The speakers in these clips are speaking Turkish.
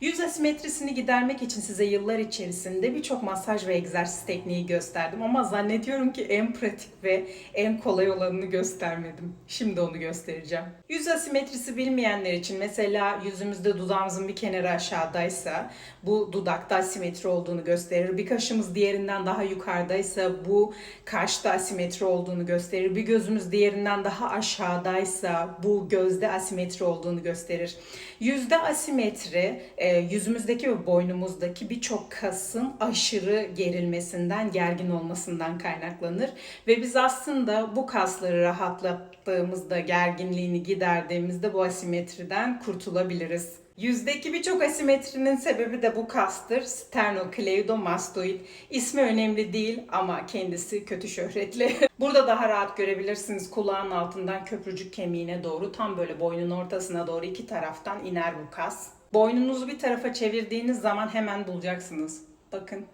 Yüz asimetrisini gidermek için size yıllar içerisinde birçok masaj ve egzersiz tekniği gösterdim ama zannediyorum ki en pratik ve en kolay olanını göstermedim. Şimdi onu göstereceğim. Yüz asimetrisi bilmeyenler için mesela yüzümüzde dudağımızın bir kenarı aşağıdaysa bu dudakta asimetri olduğunu gösterir. Bir kaşımız diğerinden daha yukarıdaysa bu kaşta asimetri olduğunu gösterir. Bir gözümüz diğerinden daha aşağıdaysa bu gözde asimetri olduğunu gösterir. Yüzde asimetri e, yüzümüzdeki ve boynumuzdaki birçok kasın aşırı gerilmesinden, gergin olmasından kaynaklanır. Ve biz aslında bu kasları rahatlattığımızda, gerginliğini giderdiğimizde bu asimetriden kurtulabiliriz. Yüzdeki birçok asimetrinin sebebi de bu kastır. Sternocleidomastoid. İsmi önemli değil ama kendisi kötü şöhretli. Burada daha rahat görebilirsiniz kulağın altından köprücük kemiğine doğru tam böyle boynun ortasına doğru iki taraftan iner bu kas. Boynunuzu bir tarafa çevirdiğiniz zaman hemen bulacaksınız. Bakın.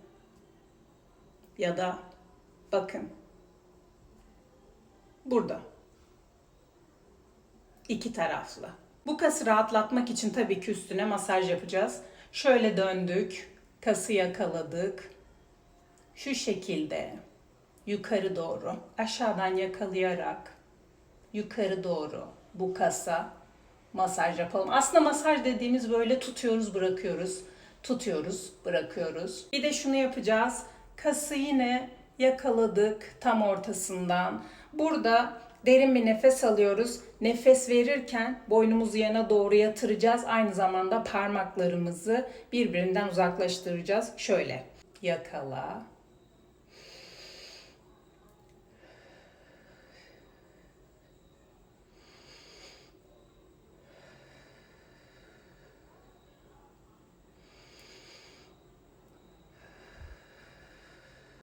Ya da bakın. Burada. İki taraflı. Bu kası rahatlatmak için tabii ki üstüne masaj yapacağız. Şöyle döndük, kası yakaladık. Şu şekilde yukarı doğru, aşağıdan yakalayarak yukarı doğru bu kasa masaj yapalım. Aslında masaj dediğimiz böyle tutuyoruz, bırakıyoruz. Tutuyoruz, bırakıyoruz. Bir de şunu yapacağız. Kası yine yakaladık tam ortasından. Burada derin bir nefes alıyoruz. Nefes verirken boynumuzu yana doğru yatıracağız. Aynı zamanda parmaklarımızı birbirinden uzaklaştıracağız. Şöyle yakala,